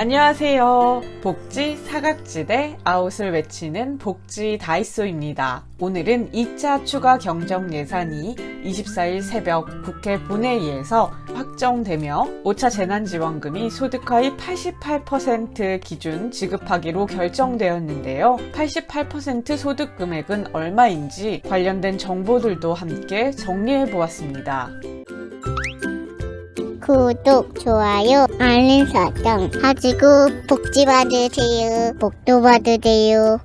안녕하세요. 복지 사각지대 아웃을 외치는 복지 다이소입니다. 오늘은 2차 추가 경정 예산이 24일 새벽 국회 본회의에서 확정되며 5차 재난지원금이 소득하위 88% 기준 지급하기로 결정되었는데요. 88% 소득 금액은 얼마인지 관련된 정보들도 함께 정리해 보았습니다. 구독, 좋아요, 알림 설정 하시고 복지 받으세요. 복도 받으세요.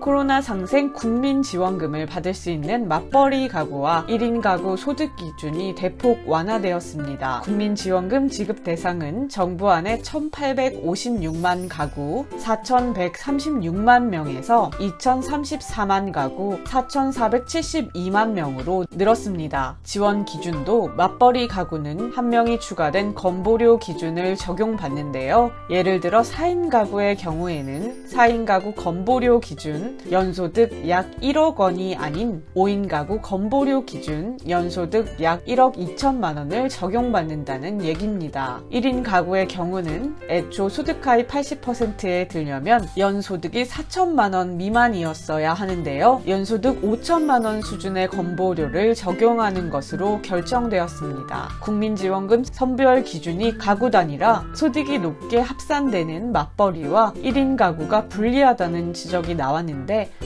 코로나 상생 국민 지원금을 받을 수 있는 맞벌이 가구와 1인 가구 소득 기준이 대폭 완화되었습니다. 국민 지원금 지급 대상은 정부 안에 1,856만 가구, 4,136만 명에서 2,034만 가구, 4,472만 명으로 늘었습니다. 지원 기준도 맞벌이 가구는 한 명이 추가된 건보료 기준을 적용받는데요. 예를 들어 4인 가구의 경우에는 4인 가구 건보료 기준 연소득 약 1억 원이 아닌 5인 가구 건보료 기준 연소득 약 1억 2천만 원을 적용받는다는 얘기입니다. 1인 가구의 경우는 애초 소득하위 80%에 들려면 연소득이 4천만 원 미만이었어야 하는데요. 연소득 5천만 원 수준의 건보료를 적용하는 것으로 결정되었습니다. 국민지원금 선별 기준이 가구 단위라 소득이 높게 합산되는 맞벌이와 1인 가구가 불리하다는 지적이 나왔는데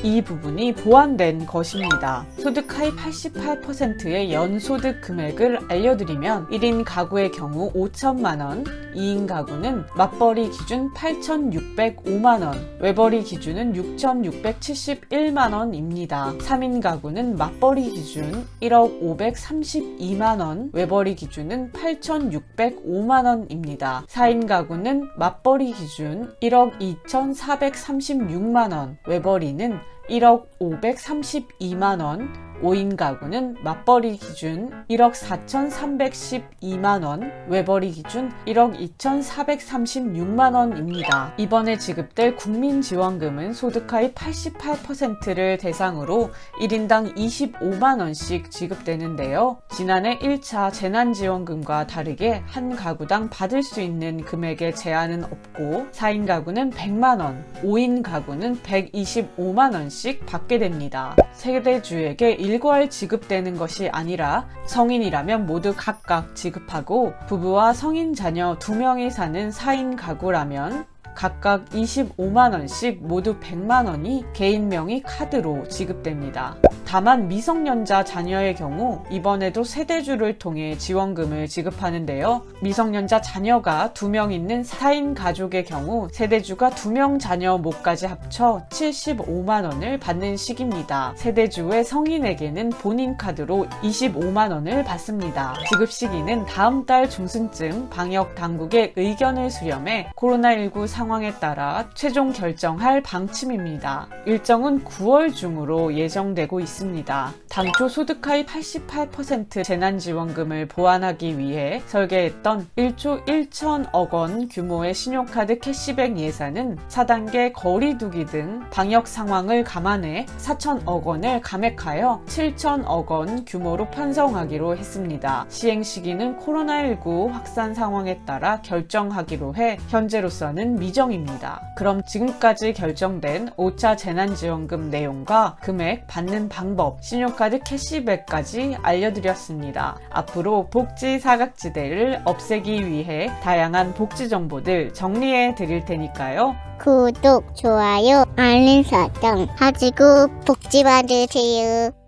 이 부분이 보완된 것입니다. 소득 하위 88%의 연소득 금액을 알려드리면 1인 가구의 경우 5천만 원, 2인 가구는 맞벌이 기준 8,605만 원, 외벌이 기준은 6,671만 원입니다. 3인 가구는 맞벌이 기준 1억 532만 원, 외벌이 기준은 8,605만 원입니다. 4인 가구는 맞벌이 기준 1억 2,436만 원, 외벌이 는 1억 532만 원, 5인 가구는 맞벌이 기준 1억 4,312만 원, 외벌이 기준 1억 2,436만 원입니다. 이번에 지급될 국민지원금은 소득하위 88%를 대상으로 1인당 25만 원씩 지급되는데요. 지난해 1차 재난지원금과 다르게 한 가구당 받을 수 있는 금액의 제한은 없고 4인 가구는 100만 원, 5인 가구는 125만 원씩 받게 됩니다. 세대주에게 일괄 지급되는 것이 아니라 성인이라면 모두 각각 지급하고 부부와 성인 자녀 2명이 사는 4인 가구라면 각각 25만원씩 모두 100만원이 개인 명의 카드로 지급됩니다. 다만 미성년자 자녀의 경우 이번에도 세대주를 통해 지원금을 지급하는데요. 미성년자 자녀가 2명 있는 4인 가족의 경우 세대주가 2명 자녀 몫까지 합쳐 75만 원을 받는 시기입니다. 세대주의 성인에게는 본인 카드로 25만 원을 받습니다. 지급 시기는 다음 달 중순쯤 방역 당국의 의견을 수렴해 코로나19 상황에 따라 최종 결정할 방침입니다. 일정은 9월 중으로 예정되고 있습니다. 당초 소득하위 88% 재난지원금을 보완하기 위해 설계했던 1조 1천억 원 규모의 신용카드 캐시백 예산은 4단계 거리두기 등 방역 상황을 감안해 4천억 원을 감액하여 7천억 원 규모로 편성하기로 했습니다. 시행 시기는 코로나19 확산 상황에 따라 결정하기로 해 현재로서는 미정입니다. 그럼 지금까지 결정된 5차 재난지원금 내용과 금액 받는 방법, 신용카드 캐시백까지 알려드렸습니다. 앞으로 복지 사각지대를 없애기 위해 다양한 복지 정보들 정리해 드릴 테니까요. 구독, 좋아요, 알림 설정 하시고 복지 받으세요.